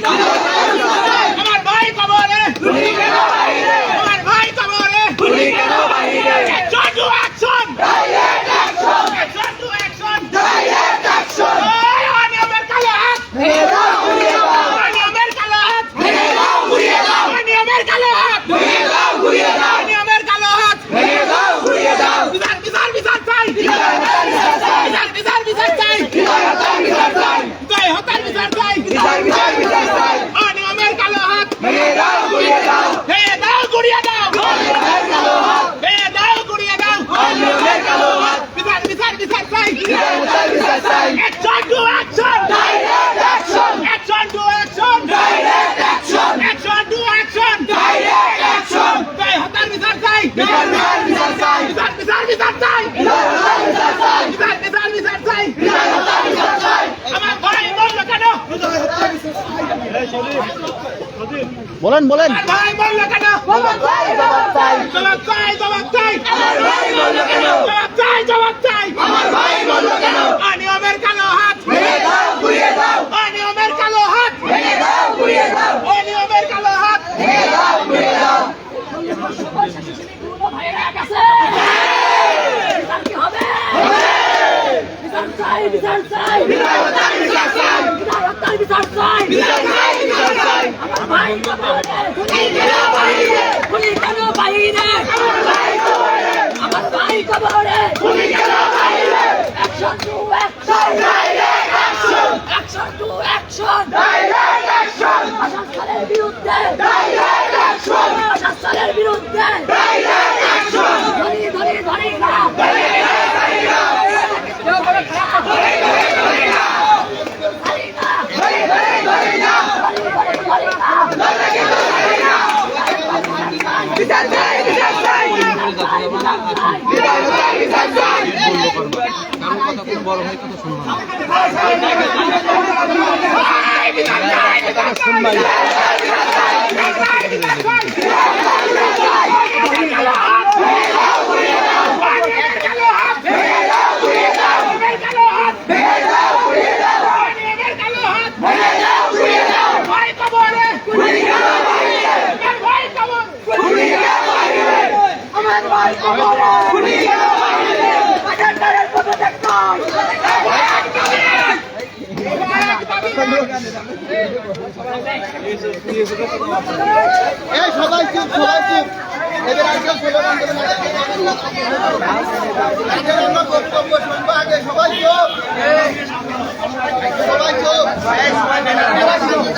Thank you. বলল কেন অনিয়মের কালো হাত অনিয়মের কালো হাত অনিয়মের কালো হাত বিচার চাই বিচার চাই বিচার চাই বিচার চাই বিচার চাই বিচার চাই আমার ভাই কবরে খুনি কেন বাইরে ভাই কবরে action to action action to action প্রশাসনের বিরুদ্ধে প্রশাসনের বিরুদ্ধে ধরি ধরি ধরি না বিচার চাই বিচার চাই বিচার চাই বিচার চাই ভাই কবরে ভাই কবরে আমার ভাই কবরে খুনি কেন বাইরে আজানের কত দেখতাম এই সবাই চুপ সবাই চুপ এদের আজকে স্লোগান এদের আমরা চুপ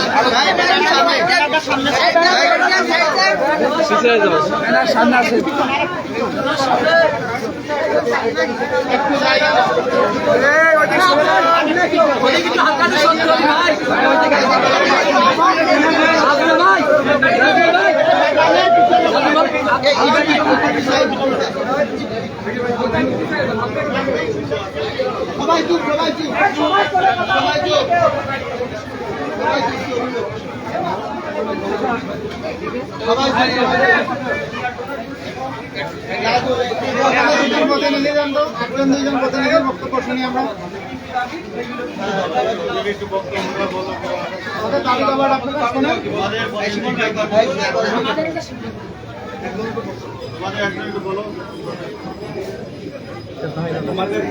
সবাই চুপ সবাই চুপ। সবাই চুপ। সবাই চুপ।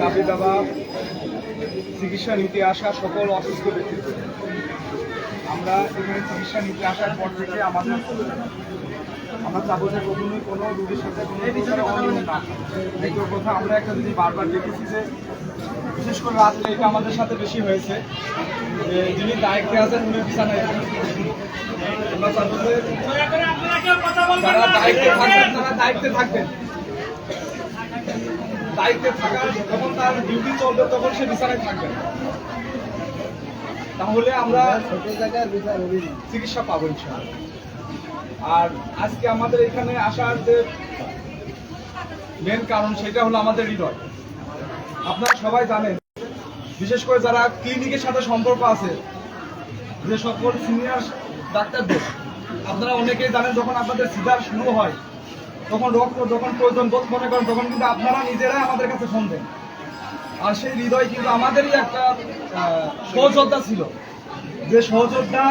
দাবি দাবি চিকিৎসা নিতে আসা সকল অসুস্থ ব্যক্তিদের। আমরা এখানে চিকিৎসা নিতে আসার পর থেকে আমাদের আমরা চাবো যে কখনোই কোনো রোগীর সাথে কোনো অনিয়ম না। দ্বিতীয় কথা আমরা একটা জিনিস বারবার দেখেছি যে বিশেষ করে রাত্রে এটা আমাদের সাথে বেশি হয়েছে যে যিনি দায়িত্বে আছেন উনি বিছানায় আমরা চাবো যে যারা দায়িত্বে থাকবেন তারা দায়িত্বে থাকবেন দায়িত্বে থাকার যখন তার ডিউটি চলবে তখন সে বিছানায় থাকবে না। তাহলে আমরা চিকিৎসা পাবো ইনশাআল্লাহ। আর আজকে আমাদের এখানে আসার যে মেন কারণ সেটা হলো আমাদের হৃদয়। আপনারা সবাই জানেন বিশেষ করে যারা ক্লিনিকের সাথে সম্পর্ক আছে যে সকল সিনিয়র ডাক্তারদের আপনারা অনেকেই জানেন যখন আপনাদের সিজার শুরু হয় তখন রক্ত যখন প্রয়োজন বোধ মনে করেন তখন কিন্তু আপনারা নিজেরাই আমাদের কাছে ফোন দেন। আর সেই হৃদয় কিন্তু আমাদেরই একটা সহযোদ্ধা ছিল। যে সহযোদ্ধা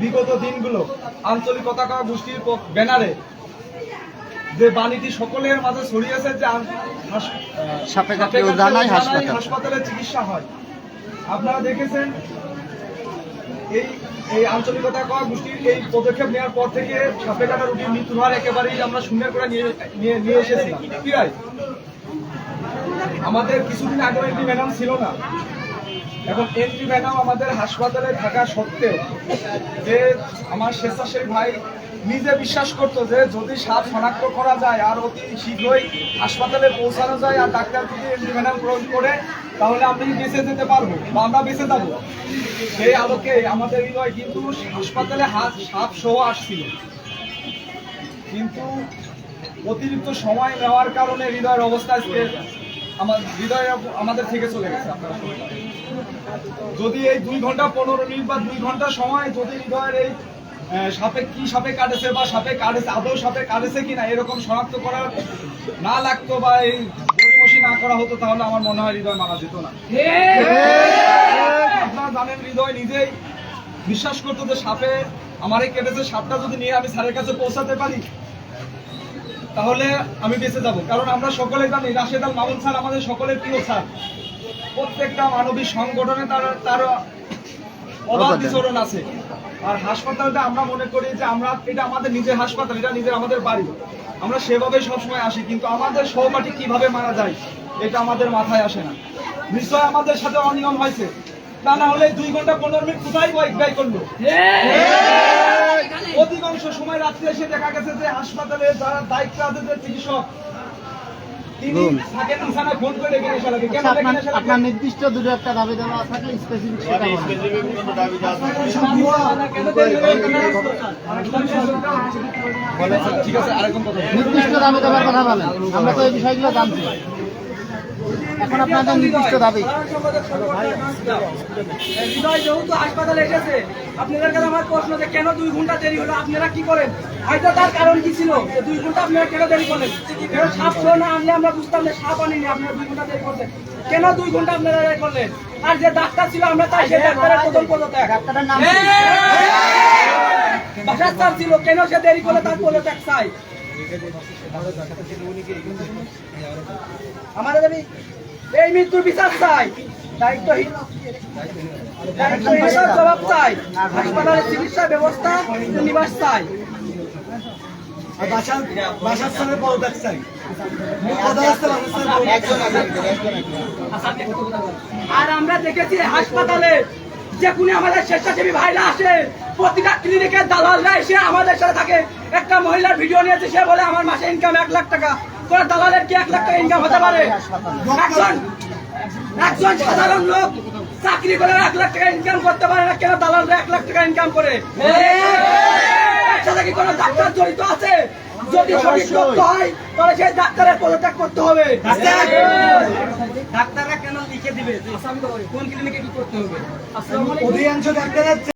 বিগত দিনগুলো আঞ্চলিক পতাকা গোষ্ঠীর ব্যানারে যে বাণীটি সকলের মাঝে ছড়িয়েছে যে হাসপাতাল। চিকিৎসা হয়। আপনারা দেখেছেন এই এই আঞ্চলিকতা করা গোষ্ঠীর এই পদক্ষেপ নেওয়ার পর থেকে সাপে কাটা রুগীর মৃত্যুর হার একেবারেই আমরা শূন্যের করে নিয়ে নিয়ে কি হয় আমাদের কিছুদিন আগে এন্ট্রি ম্যাডাম ছিল না। এখন এন্ট্রি ম্যাডাম আমাদের হাসপাতালে থাকা সত্ত্বেও যে আমার স্বেচ্ছাসেবী ভাই নিজে বিশ্বাস করতো যে যদি সাপ শনাক্ত করা যায় আর অতি শীঘ্রই হাসপাতালে পৌঁছানো যায় আর ডাক্তার যদি এন্ট্রি ম্যাডাম গ্রহণ করে, তাহলে আমি বেঁচে যেতে পারব বা আমরা বেঁচে যাব। সেই আলোকে আমাদের হৃদয় কিন্তু হাসপাতালে হাত সাপ সহ আসছিল। কিন্তু অতিরিক্ত সময় নেওয়ার কারণে হৃদয়ের অবস্থা আজকে আমার হৃদয় আমাদের থেকে চলে গেছে আপনারা সবাই যদি এই দুই ঘণ্টা পনেরো মিনিট বা দুই ঘণ্টা সময় যদি হৃদয়ের এই সাপে কি সাপে কাটেছে বা সাপে কাটেছে আদৌ সাপে কাটেছে কিনা এরকম শনাক্ত করার না লাগতো বা এই গড়িমসি না করা হতো তাহলে আমার মনে হয় হৃদয় মারা যেত না। আপনারা জানেন হৃদয় নিজেই বিশ্বাস করতো যে সাপে আমারে কেটেছে সাপটা যদি নিয়ে আমি স্যারের কাছে পৌঁছাতে পারি তাহলে আমি বেঁচে যাব। কারণ আমরা সকলে জানি রাশেদ আল মামুন স্যার আমাদের সকলের প্রিয় স্যার। প্রত্যেকটা মানবিক সংগঠনে তার তার অবাধ বিচরণ আছে। আর হাসপাতালটা আমরা মনে করি যে আমরা এটা আমাদের নিজের হাসপাতাল এটা নিজের আমাদের বাড়ি। আমরা সেভাবে সবসময় আসি কিন্তু আমাদের সহপাঠী কীভাবে মারা যায় এটা আমাদের মাথায় আসে না। নিশ্চয় আমাদের সাথে অনিয়ম হয়েছে। তা না হলে দুই ঘণ্টা পনেরো মিনিট কোথায় ব্যয় করল? অধিকাংশ সময় রাত্রে এসে দেখা গেছে যে হাসপাতালে যারা দায়িত্ব আছে যে চিকিৎসক আচ্ছা, আপনার নির্দিষ্ট দুটো একটা দাবি দেওয়া থাকলে স্পেসিফিক সেটা বলুন। ঠিক আছে আরেকজন কথা বলুন। নির্দিষ্ট দাবি দেওয়ার কথা বলেন। আমরা তো এই বিষয়গুলো জানছি এখন আপনাদের নির্দিষ্ট দাবি। হৃদয় যেহেতু হাসপাতালে এসেছে আপনাদের কাছে আমার প্রশ্ন যে কেন দুই ঘণ্টা দেরি হলো আপনারা কি করেন? হয়তো তার কারণ কি ছিল? যে দুই ঘণ্টা আপনারা কেন দেরি করলেন? কেন সাপ ছিল না আনলে আমরা বুঝতাম যে সাপ আনিনি আপনারা দুই ঘণ্টা দেরি করলেন কেন দুই ঘণ্টা আপনারা দেরি করলেন? আর যে ডাক্তার ছিল আমরা তাই সেই ডাক্তারের প্রথম পদত্যাগ ডাক্তারের নাম বাসার স্যার ছিল কেন সে দেরি করলে তার পদত্যাগ চাই? আমাদের দাবি এই মৃত্যুর বিচার চাই। দায়িত্বহীন দায়িত্বহীনতার জবাব চাই। হাসপাতালের চিকিৎসা ব্যবস্থা নিবাস চাই। আর আমরা দেখেছি হাসপাতালে যে কোনো আমাদের স্বেচ্ছাসেবী ভাইরা আসে প্রতিটা ক্লিনিকে দালালরা এসে আমাদের সাথে থাকে। একটা মহিলার ভিডিও নিয়েছে সে বলে আমার মাসে ইনকাম এক লাখ টাকা। কোন দালালের কি এক লাখ টাকা ইনকাম হতে পারে? একজন একজন সাধারণ লোক চাকরি করে এক লাখ টাকা ইনকাম করতে পারে না কেন দালালরা এক লাখ টাকা ইনকাম করে? সাথে কি কোনো ডাক্তার জড়িত আছে? যদি সঠিক তথ্য হয় তাহলে সেই ডাক্তারের পদত্যাগ করতে হবে। ডাক্তাররা কেন লিখে দিবে? কোন ক্লিনিকে কি করতে হবে? আসসালামু আলাইকুম